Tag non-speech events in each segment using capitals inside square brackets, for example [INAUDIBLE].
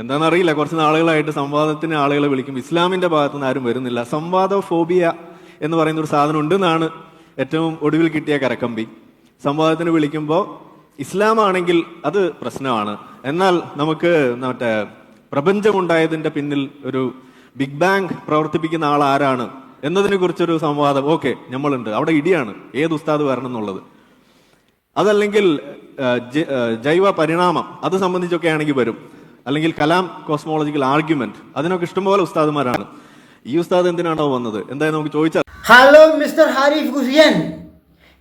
എന്താണെന്നറിയില്ല. കുറച്ച് നാളുകളായിട്ട് സംവാദത്തിന് ആളുകളെ വിളിക്കും. ഇസ്ലാമിന്റെ ഭാഗത്തുനിന്ന് ആരും വരുന്നില്ല. സംവാദ ഫോബിയ എന്ന് പറയുന്ന ഒരു സാധനം ഉണ്ടെന്നാണ് ഏറ്റവും ഒടുവിൽ കിട്ടിയ കരക്കമ്പി. സംവാദത്തിന് വിളിക്കുമ്പോൾ ഇസ്ലാമാണെങ്കിൽ അത് പ്രശ്നമാണ്. എന്നാൽ നമുക്ക് മറ്റേ പ്രപഞ്ചമുണ്ടായതിന്റെ പിന്നിൽ ഒരു ബിഗ് ബാങ് പ്രവർത്തിപ്പിക്കുന്ന ആൾ ആരാണ് എന്നതിനെ കുറിച്ചൊരു സംവാദം. ഓക്കെ നമ്മളുണ്ട്. അവിടെ ഇടിയാണ്. ഏത് ഉസ്താദ് വരണം എന്നുള്ളത്. അതല്ലെങ്കിൽ ജൈവ പരിണാമം അത് സംബന്ധിച്ചൊക്കെ ആണെങ്കിൽ വരും. അല്ലെങ്കിൽ കലാം കോസ്മോളജിക്കൽ ആർഗ്യുമെന്റ്. അതിനൊക്കെ ഇഷ്ടംപോലെ ഉസ്താദുമാരാണ്. ഈ ഉസ്താദ് എന്തിനാണോ വന്നത്? എന്തായാലും നമുക്ക് ചോദിച്ചാൽ ഹലോ മിസ്റ്റർ ഹാരിഫ് കുഷിയൻ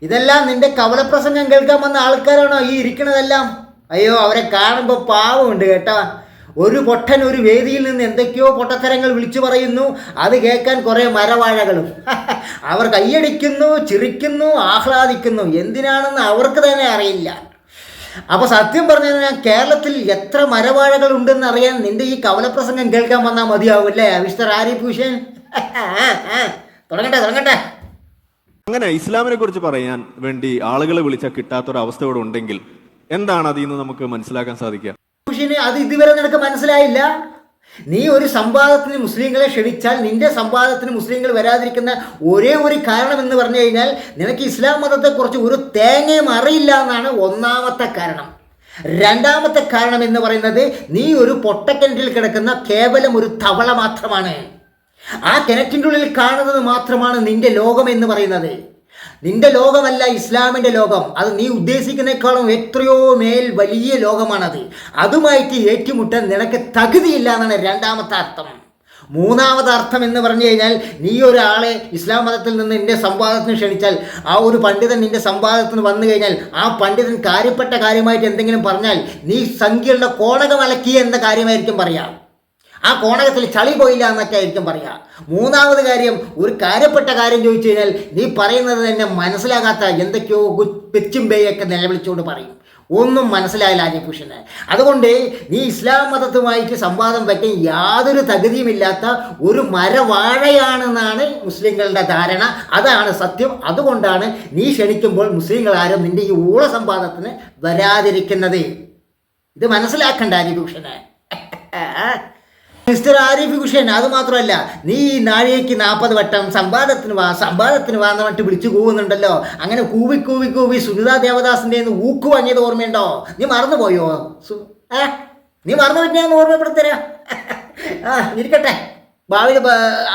ഇതെല്ലാം നിന്റെ കവലപ്രസംഗം കേൾക്കാൻ വന്ന ആൾക്കാരാണോ ഈ ഇരിക്കണതെല്ലാം? അയ്യോ അവരെ കാണുമ്പോൾ പാവമുണ്ട് കേട്ടാ. ഒരു പൊട്ടൻ ഒരു വേദിയിൽ നിന്ന് എന്തൊക്കെയോ പൊട്ടത്തരങ്ങൾ വിളിച്ചു പറയുന്നു. അത് കേൾക്കാൻ കുറേ മരവാഴകളും. [LAUGHS] അവർ കൈയടിക്കുന്നു ചിരിക്കുന്നു ആഹ്ലാദിക്കുന്നു. എന്തിനാണെന്ന് അവർക്ക് തന്നെ അറിയില്ല. അപ്പൊ സത്യം പറഞ്ഞു കഴിഞ്ഞാൽ കേരളത്തിൽ എത്ര മരവാഴകൾ ഉണ്ടെന്ന് അറിയാൻ നിന്റെ ഈ കവലപ്രസംഗം കേൾക്കാൻ വന്നാൽ മതിയാവും അല്ലേ മിസ്റ്റർ ആരിഫ് ഹുസൈൻ [LAUGHS] തുടങ്ങട്ടെ തുടങ്ങട്ടെ. അങ്ങനെ ഇസ്ലാമിനെ കുറിച്ച് പറയാൻ വേണ്ടി ആളുകളെ വിളിച്ചാൽ കിട്ടാത്തൊരു അവസ്ഥ ഇവിടെ ഉണ്ടെങ്കിൽ എന്താണ് അതിൽ നിന്ന് നമുക്ക് മനസ്സിലാക്കാൻ സാധിക്കുക? അത് ഇതുവരെ നിനക്ക് മനസ്സിലായില്ല? നീ ഒരു സംവാദത്തിന് മുസ്ലിങ്ങളെ ക്ഷണിച്ചാൽ നിന്റെ സംവാദത്തിന് മുസ്ലിങ്ങൾ വരാതിരിക്കുന്ന ഒരേ ഒരു കാരണം എന്ന് പറഞ്ഞു കഴിഞ്ഞാൽ നിനക്ക് ഇസ്ലാം മതത്തെക്കുറിച്ച് ഒരു തേങ്ങയും അറിയില്ല എന്നാണ് ഒന്നാമത്തെ കാരണം. രണ്ടാമത്തെ കാരണം എന്ന് പറയുന്നത് നീ ഒരു പൊട്ടക്കിണറ്റിൽ കിടക്കുന്ന കേവലം ഒരു തവള മാത്രമാണ്. ആ കിണറ്റിന്റെ ഉള്ളിൽ കാണുന്നത് മാത്രമാണ് നിന്റെ ലോകം എന്ന് പറയുന്നത്. നിന്റെ ലോകമല്ല ഇസ്ലാമിന്റെ ലോകം. അത് നീ ഉദ്ദേശിക്കുന്നേക്കാളും എത്രയോ മേൽ വലിയ ലോകമാണത്. അതുമായിട്ട് ഏറ്റുമുട്ടാൻ നിനക്ക് തകുതിയില്ല എന്നാണ് രണ്ടാമത്തെ അർത്ഥം. മൂന്നാമത് അർത്ഥം എന്ന് പറഞ്ഞു കഴിഞ്ഞാൽ നീ ഒരാളെ ഇസ്ലാം മതത്തിൽ നിന്ന് നിന്റെ സംവാദത്തിന് ക്ഷണിച്ചാൽ ആ ഒരു പണ്ഡിതൻ നിന്റെ സംവാദത്തിന് വന്നു കഴിഞ്ഞാൽ ആ പണ്ഡിതൻ കാര്യപ്പെട്ട കാര്യമായിട്ട് എന്തെങ്കിലും പറഞ്ഞാൽ നീ സംഖ്യയുടെ കോടകം അലക്കി എന്ന കാര്യമായിരിക്കും പറയാം. ആ കോണകത്തിൽ ചളി പോയില്ല എന്നൊക്കെ ആയിരിക്കും പറയുക. മൂന്നാമത് കാര്യം ഒരു കാര്യപ്പെട്ട കാര്യം ചോദിച്ചു കഴിഞ്ഞാൽ നീ പറയുന്നത് തന്നെ മനസ്സിലാകാത്ത എന്തൊക്കെയോ പെച്ചും പേയൊക്കെ നിലവിളിച്ചുകൊണ്ട് പറയും. ഒന്നും മനസ്സിലായില്ല ആര്യഭൂഷന് അതുകൊണ്ട് നീ ഇസ്ലാം മതത്തുമായിട്ട് സംവാദം വയ്ക്കാൻ യാതൊരു തകുതിയുമില്ലാത്ത ഒരു മരവാഴയാണെന്നാണ് മുസ്ലിങ്ങളുടെ ധാരണ. അതാണ് സത്യം. അതുകൊണ്ടാണ് നീ ക്ഷണിക്കുമ്പോൾ മുസ്ലിങ്ങൾ ആരും നിന്റെ ഈ ഊള സംവാദത്തിന് വരാതിരിക്കുന്നത്. ഇത് മനസ്സിലാക്കണ്ട ആര്യഭൂഷന് [LAUGHS] മിസ്റ്റർ ആരിഫ് ഹുഷേൻ അത് മാത്രമല്ല നീ ഈ നാഴികയ്ക്ക് നാൽപ്പത് വട്ടം സംവാദത്തിന് വാ സംവാദത്തിന് വാ എന്ന് പറഞ്ഞിട്ട് വിളിച്ചു കൂവുന്നുണ്ടല്ലോ. അങ്ങനെ കൂവി കൂവി കൂവി സുനിതാ ദേവദാസിന്റെ നിന്ന് ഊക്ക് വാങ്ങിയത് ഓർമ്മയുണ്ടോ? നീ മറന്നുപോയോ? സു ഏ? നീ മറന്നു പറ്റിയാന്ന് ഓർമ്മപ്പെടുത്തരാ. ആ ഇരിക്കട്ടെ. ഭാവിയിൽ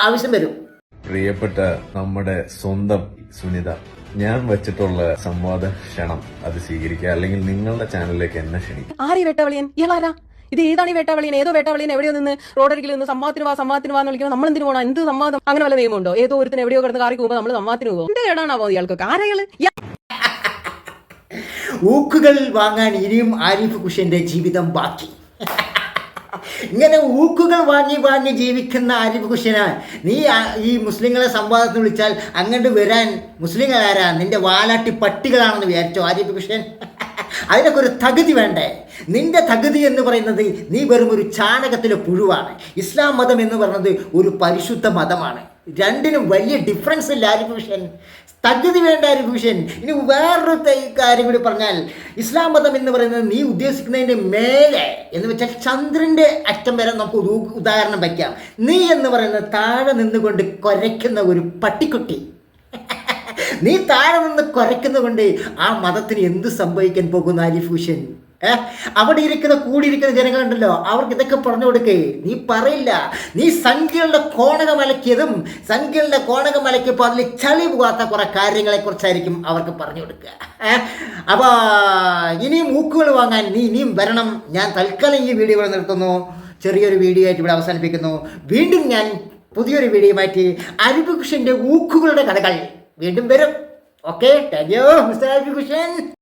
ആവശ്യം വരും. പ്രിയപ്പെട്ട നമ്മുടെ സ്വന്തം സുനിത ഞാൻ വെച്ചിട്ടുള്ള സംവാദ ക്ഷണം അത് സ്വീകരിക്കുക അല്ലെങ്കിൽ നിങ്ങളുടെ ചാനലിലേക്ക് എന്നെ ക്ഷണിക്കും ആരീ വെട്ടവളിയൻ? ഇയാളാരാ? ഇത് ഏതാണ് ഈ വേട്ടാവളിയൻ ഏതോ വേട്ടാവളിയൻ എവിടെയോ നിന്ന് റോഡരികിൽ നിന്ന് സംവാദത്തിന് വാ സംവാദത്തിന് വാ എന്ന് നമ്മൾ എന്തിനു പോകണം എന്ത് സംവാദം അങ്ങനെ വല്ല നിയമമുണ്ടോ ഏതോ ഒരുത്തിന് എവിടെയോ കിടന്ന് കാറി പോകുമ്പോൾ നമ്മൾ സംവാദത്തിന് പോകും. എന്ത് കേടാണോ ഇയാൾക്കൊക്കെ? ആരയാൾ ഊക്കുകൾ വാങ്ങാൻ ഇനിയും ആരിഫ് കുഷ്യന്റെ ജീവിതം ബാക്കി. ഇങ്ങനെ ഊക്കുകൾ വാങ്ങി വാങ്ങി ജീവിക്കുന്ന ആരിഫ് കുഷ്യന. നീ ഈ മുസ്ലിങ്ങളെ സംവാദത്തിന് വിളിച്ചാൽ അങ്ങോട്ട് വരാൻ മുസ്ലിങ്ങൾ ആരാ നിന്റെ വാലാട്ടി പട്ടികളാണെന്ന് വിചാരിച്ചോ ആരിഫ് കുഷ്യൻ? അതിനൊക്കെ ഒരു തകുതി വേണ്ടേ? നിന്റെ തകുതി എന്ന് പറയുന്നത് നീ വെറും ഒരു ചാണകത്തിലെ പുഴുവാണ്. ഇസ്ലാം മതം എന്ന് പറയുന്നത് ഒരു പരിശുദ്ധ മതമാണ്. രണ്ടിനും വലിയ ഡിഫറൻസ് ഇല്ല ആരിഫുഷൻ തകുതി വേണ്ട ആരിഫുഷൻ ഇനി വേറൊരു കാര്യം കൂടി പറഞ്ഞാൽ ഇസ്ലാം മതം എന്ന് പറയുന്നത് നീ ഉദ്ദേശിക്കുന്നതിന്റെ മേലെ എന്ന് വെച്ചാൽ ചന്ദ്രന്റെ അറ്റം വരെ നമുക്ക് ഉദാഹരണം വയ്ക്കാം നീ എന്ന് പറയുന്നത് താഴെ നിന്നുകൊണ്ട് കുരയ്ക്കുന്ന ഒരു പട്ടിക്കുട്ടി. [LAUGHS] നീ താഴെ നിന്ന് കുറയ്ക്കുന്നതുകൊണ്ട് ആ മതത്തിന് എന്ത് സംഭവിക്കാൻ പോകുന്ന ആരിഫൂഷൻ ഏ? അവിടെ ഇരിക്കുന്ന കൂടിയിരിക്കുന്ന ജനങ്ങളുണ്ടല്ലോ അവർക്ക് ഇതൊക്കെ പറഞ്ഞു കൊടുക്കേ. നീ പറയില്ല. നീ സംഖ്യകളുടെ കോണകം അലക്കിയതും സംഖ്യകളുടെ കോണകം അലക്കിയപ്പോൾ അതിൽ ചളി പോകാത്ത കുറെ കാര്യങ്ങളെ കുറിച്ചായിരിക്കും അവർക്ക് പറഞ്ഞു കൊടുക്കുക. ഏഹ് അപ്പോൾ ഇനിയും മൂക്കുകൾ വാങ്ങാൻ നീ ഇനിയും വരണം. ഞാൻ തൽക്കാലം ഈ വീഡിയോ ഇവിടെ നിർത്തുന്നു. ചെറിയൊരു വീഡിയോ ആയിട്ട് ഇവിടെ അവസാനിപ്പിക്കുന്നു. വീണ്ടും ഞാൻ പുതിയൊരു വീഡിയോ മാറ്റി അരിബുകുഷന്റെ ഊക്കുകളുടെ കഥകൾ വീണ്ടും വരും. ഓക്കെ? Thank you mister അരിബുകുഷൻ